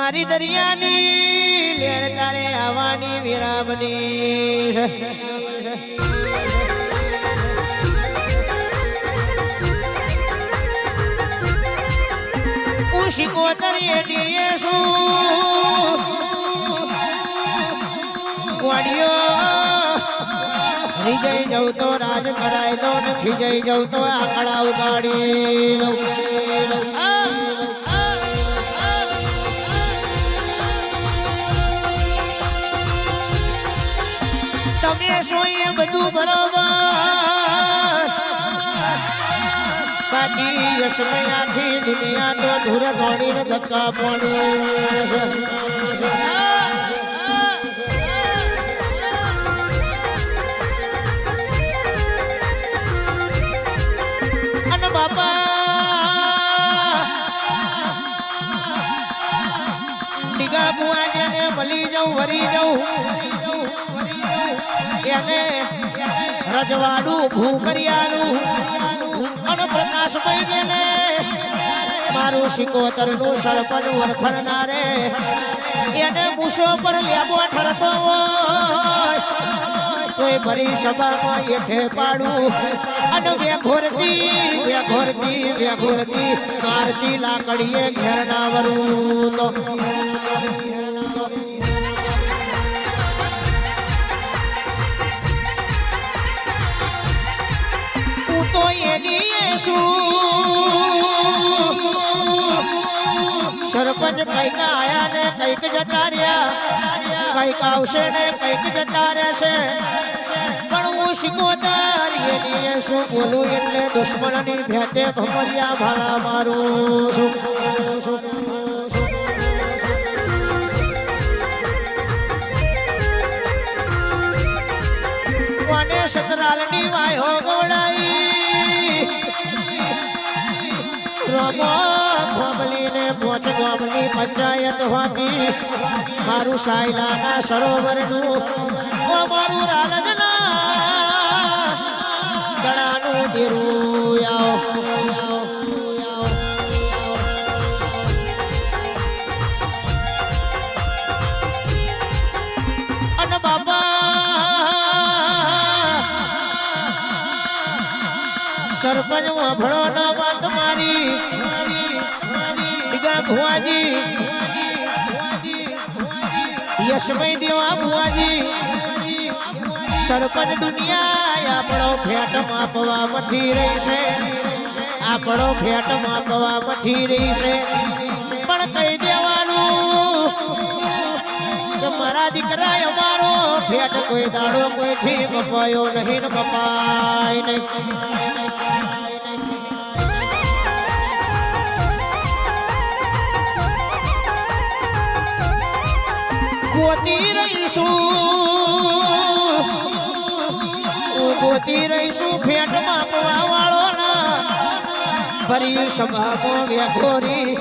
મારી દરિયાની લેર તારે આવવાની વિરામની. હું શિકોતરીએ ટીએ શું? વાડિયો વિજય જવું તો રાજ કરાય દો નથી જઈ જવું તો આંકડા ઉગાડી દઉં. તમે એ બધું બરોબર. બાકી યશમે આખી દુનિયા તો ધૂર દોડીને ધક્કા પડે ડીગા બુઆ જેને મળી જાઉં, વરી જાઉં. એને રજવાડું ભૂકરિયાનું અને પ્રકાશભાઈ જેને મારું સિકોતરનું સળપણ વરખડનારે એને મૂછો પર લેબો ઠરતો કોઈ ભરી સભામાં એઠે પાડું. અને વેઘોરતી વેઘોરતી વેઘોરતી, મારતી લાકડીએ ઘેરના વરું તો સરપંચ કંઈક આયા ને કંઈક જતા રહ્યા. કંઈક આવશે ને કંઈક જતા રહેશે. પણ હું શીખોતર એની શું બોલું એટલે દુશ્મનની ભેતે ભમરિયા ભાલા મારું મને સતરાલની વાયો ગોડાઈ રમો ગોમલીને પોચ ગોમની પંચાયત હોતી મારું સાયલાના સરોવરનું ઓ મારું રાલજના ગળાનું દેરું આવો સરપંચ વાભળો ન વાત મારી. ભુવાજી. યશમય દેવા ભુવાજી. સરપંચ દુનિયા આપણો ભેટ માપવા મથી રહી છે. આપણો ભેટ માપવા મથી રહી છે. પણ કહી કે મારા દીકરા અમારો ભેટ કોઈ દાડો કોઈથી બપાયો નહીં બપાય નહીં. ગોતી રહીશું. ગોતી રહીશું ભેટ માપવા વાળો ના ફરી સભામાં વેઘોરી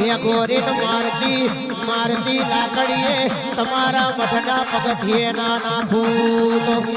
વેઘોરી ને મારતી મારતી લાકડીએ તમારા મઠના પગથિયે ના નાખું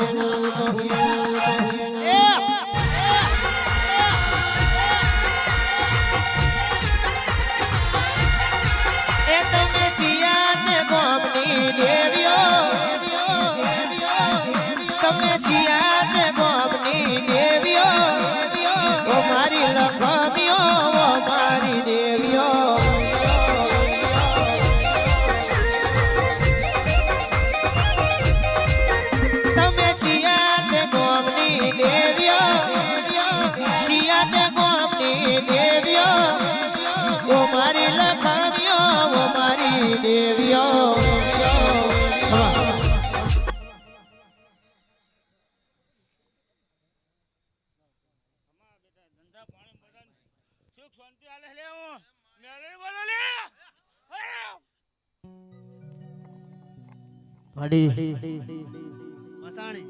મસાણી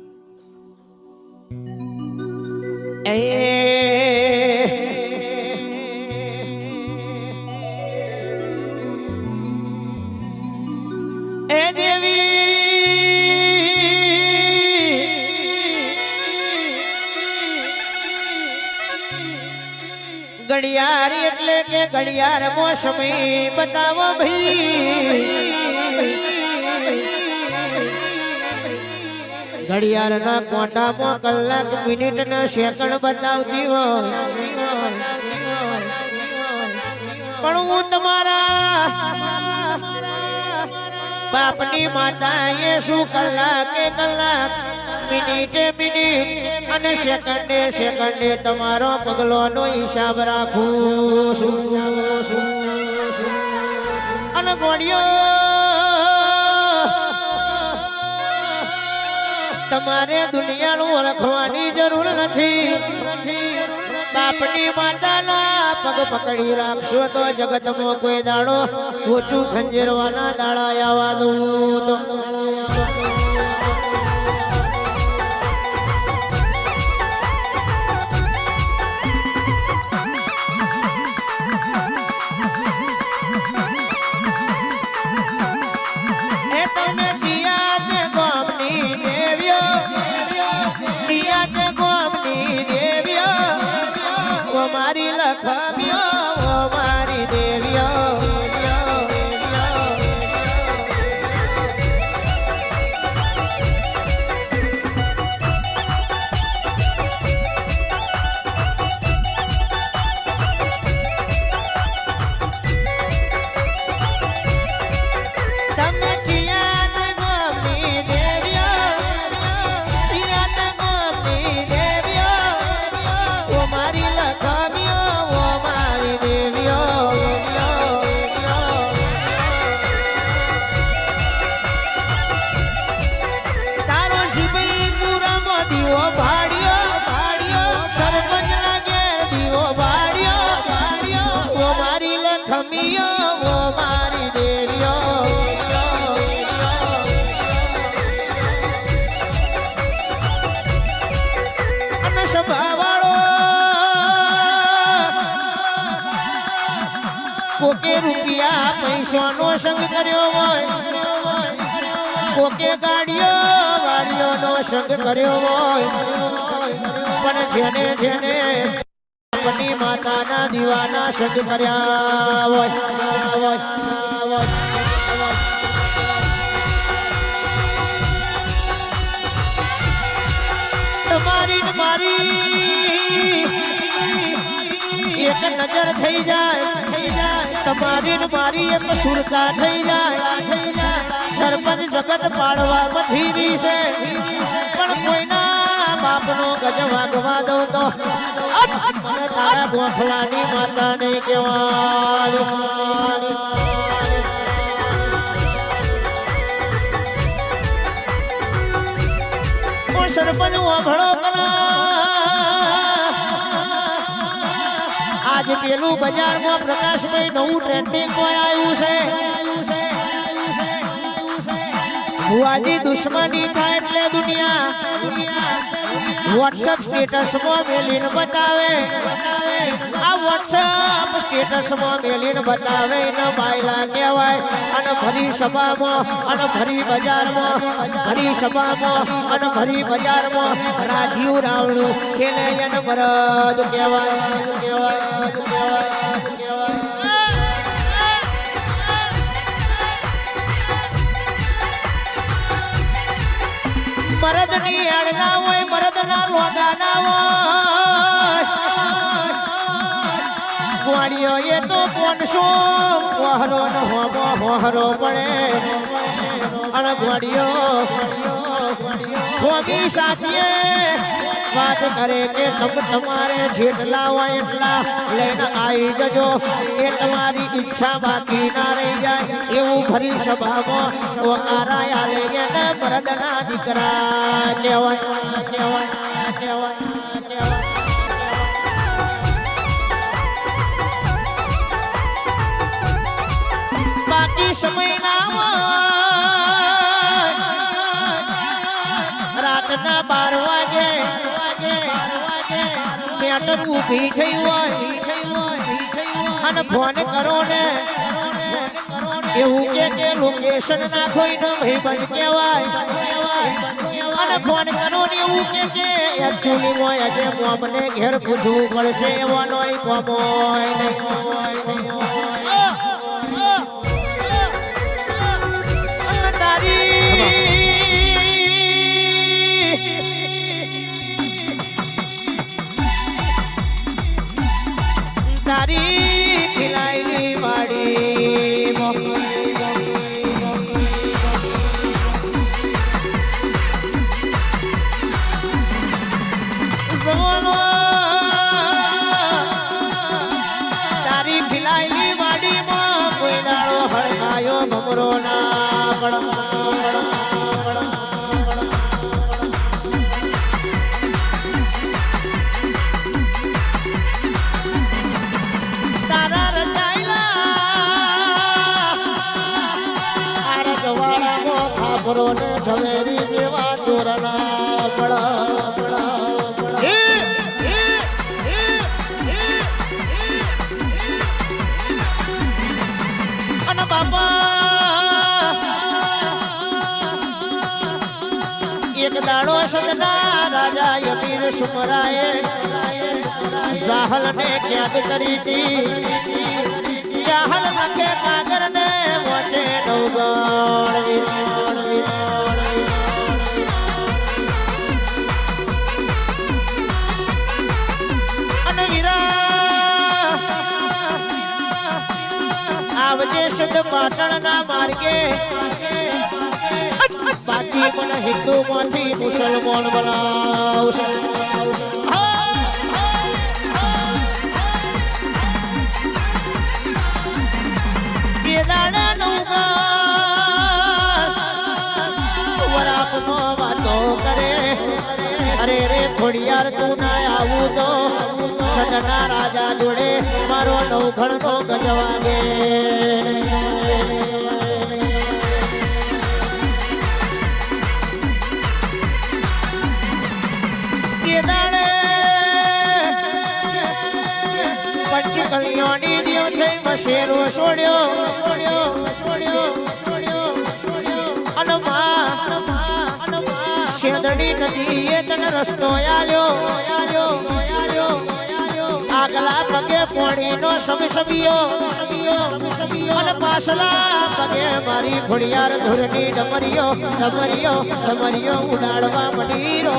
એ દેવી ઘડિયાળ એટલે કે ઘડિયાળ મોસમી બતાવો ભાઈ. ઘડિયાળ ના કોટામાં કલાક મિનિટ ને સેકન્ડ બતાવતી હોય. પણ હું તમારા બાપની માતા એ શું કલાકે કલાક મિનિટે મિનિટ અને સેકન્ડે સેકન્ડે તમારો પગલોનો હિસાબ રાખું છું. અને ગોળીઓ તમારે દુનિયાનું ઓળખવાની જરૂર નથી. બાપની માતાના પગ પકડી રાખશો તો જગતમાં કોઈ દાડો ઓછું ખંજેરવાના દાડા આવવા દઉં તો. પૈસાનો સંગ કર્યો હોય કોકે ગાડીઓ વાડીઓનો સંગ કર્યો હોય, પણ જેને જેને પતિ માતાના દીવાના સંગ કર્યા હોય. મારી એક નજર થઈ જાય તમારી મારી એમ સુરતા થઈ જાય સરપંચ જગત પાડવા મથી છે. પણ કોઈના બાપનો ગજ વાગવા દઉં તો મને તારા ગોખલાની માતાને કહેવાની સરપંચ વાભળો આજ પેલું બજારમાં પ્રકાશભાઈ નવું ટ્રેન્ડિંગ કોઈ આવ્યું છે? ભુવાજી દુશ્મની થાય એટલે દુનિયા વોટ્સઅપ સ્ટેટસમાં મેલીને બતાવે. આ વોટ્સઅપ સ્ટેટસમાં મેલીને બતાવે. ને બાયલા કહેવાય, અને ભરી સભામાં, અને ફરી બજારમાં, ફરી સભામાં, અને ફરી બજારમાં રાજીવ રાવણું ખેલે એને કહેવાય કહેવાય કહેવાય. હોય ગોળીઓ એ તો પોનસો મોહરો ન મોહરો પડે. ગોળીઓ હોમી સાથીએ વાત કરે કે તમ તમારે જેટલા હોય એટલા લઈને આવી જજો. એ તમારી ઈચ્છા બાકી ના રહી જાય. એવું ફરી સભામાં ઓકારા આલે એને મરદના દીકરા કહેવાય કહેવાય. બાકી સમયના રાતના બાર વાગે મેટર ઊભી થઈ હોય. અને ફોન કરો ને. એવું કે લોકેશન નાખો એનો ભાઈ બંધ કહેવાય. અને ફોન કરો ને એવું કે કે એક્ચ્યુઅલી હોય આજે મોમને ઘેર પૂછવું પડશે એવો નોય કોમો તારી તારી જવાળામાં ને ઝવેરી જેવા ચોરના પડા અને બાપા સદના રાજા યમીર સુમરાએ જાહલ ને કરી હતી. કાગર પાટણના માર્ગે. બાકી મને હિન્દુ માંથી મુસલમાન બનાવશે. તું ના આવું તો. સદના રાજા જોડે મારો નવઘણ નો ગજવાગે મશેરો છોડ્યો શેદડી નદી એ તને રસ્તો આલ્યો, આગલા પગે પોણીનો સમી સમીયો, અને પાછલા પગે મારી ઘોડિયાર ધૂરની ડમરિયો ડમરિયો ડમરિયો ઉડાડવા મંડીરો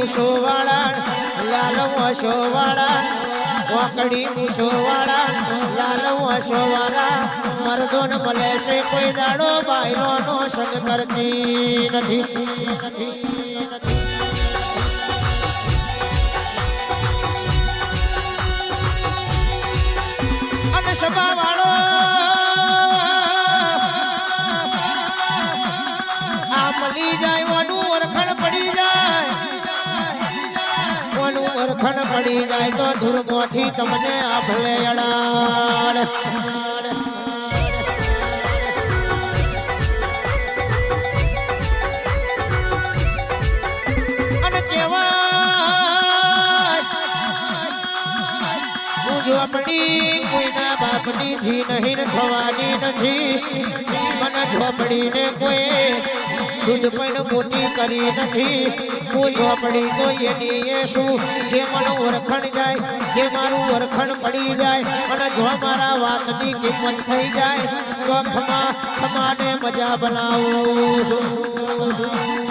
ઓકડી મૂસો વાળા લાલ વાસો વાળા ઓકડી મૂસો વાળા લાલ વાસો વાળા મરદો ન મળે છે કોઈ દાડો બાયરો નો સંગ કરતી નથી. પડી જાય તો ધુરગોથી તમને આ ભલે અડાડ. ઝોપડી કોઈના બાપની જી નહીં થવાની નથી. મને ઝોપડીને કોઈ દૂધ પણ મોટી કરી નથી. હું ઝોપડી તો એની એ જે મારું ઓળખણ જાય, જે મારું ઓળખણ પડી જાય, અને જો મારા વાતની કિંમત થઈ જાય, તો ખમા, ખમાને મજા બનાવું છું.